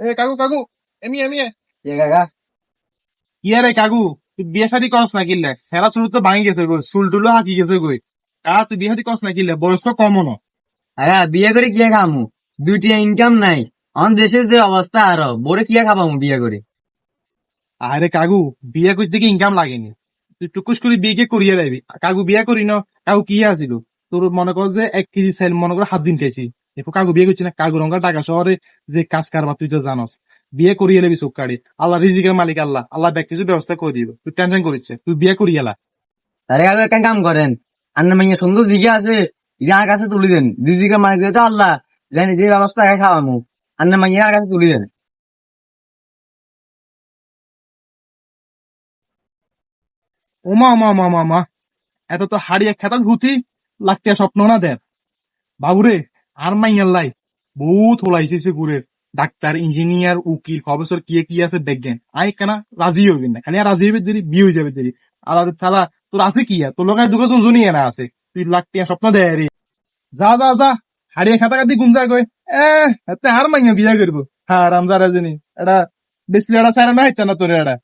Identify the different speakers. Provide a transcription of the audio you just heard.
Speaker 1: এ কাকু কাকু এমি এমি
Speaker 2: এ। কাকা।
Speaker 1: কি রে কাকু তুই বিয়ে শাদি করস না কিনলে সেরা চুল তো ভাঙি গেছে গো চুল টুলো হাকি গেছে গই কা তুই বিয়ে শাদি করস না কিনলে বয়স তো কম ন।
Speaker 2: কাকা বিয়ে করে কিয়া খামু দুইটা ইনকাম নাই। আমার দেশের যে অবস্থা আরও বড় কিয়া খাবামু বিয়ে করে
Speaker 1: আরে কাকু বিয়ে করতে কি ইনকাম লাগেনি তুই টুকুস করে বিয়ে করিয়ে যাবি। কাকু বিয়ে করি ন। কাকু কি আছিল? তোর মনে কর যে এক কেজি চাইল মনে কর হাত দিন খাইছি। এরপর কাকু বিয়ে করছি না কাকু রঙা টাকা শহরে যে কাজ কারবার তুই তো জানস। বিয়ে করিয়ে নেবি চোখ কাড়ি আল্লাহ রিজিকের মালিক আল্লাহ। আল্লাহ ব্যাগ কিছু ব্যবস্থা করে দিব। তুই টেনশন করিস তুই বিয়ে করিয়ে এলা
Speaker 2: তাহলে কাকা একটা কাম করেন। আন্না মাইয়া সুন্দর জিগে আছে যার কাছে তুলি দেন। দিদিকে মাইকে তো আল্লাহ জানি যে ব্যবস্থা খাওয়ামু। আন্না মাইয়ার কাছে তুলি দেন।
Speaker 1: ওমা ওমা ওমা ওমা এত তো হাড়িয়া খেতাল হুতি লাগতে স্বপ্ন না দেন। বাবুরে আর মাইয়ার লাই। বহুত হলাইছে ঘুরে ডাক্তার, ইঞ্জিনিয়ার, উকিল প্রফেসর কি কি আছে দেখবেন আই কেনা রাজি হইবেন না। খালি রাজি হইবে দেরি, বিয়ে হয়ে যাবে দেরি। আর তারা তোর আছে কি? তোর লোকের দুটো জুনিয়ে না আছে। তুই লাগতে স্বপ্ন দেয় রে। যা যা যা। হাড়িয়া খাতা কাটি গুমজা কই। এ আর মাইয়া বিয়া করব। হ্যাঁ রামজারা জানি এটা বেশি এটা সারা না, হইতে না তোর এটা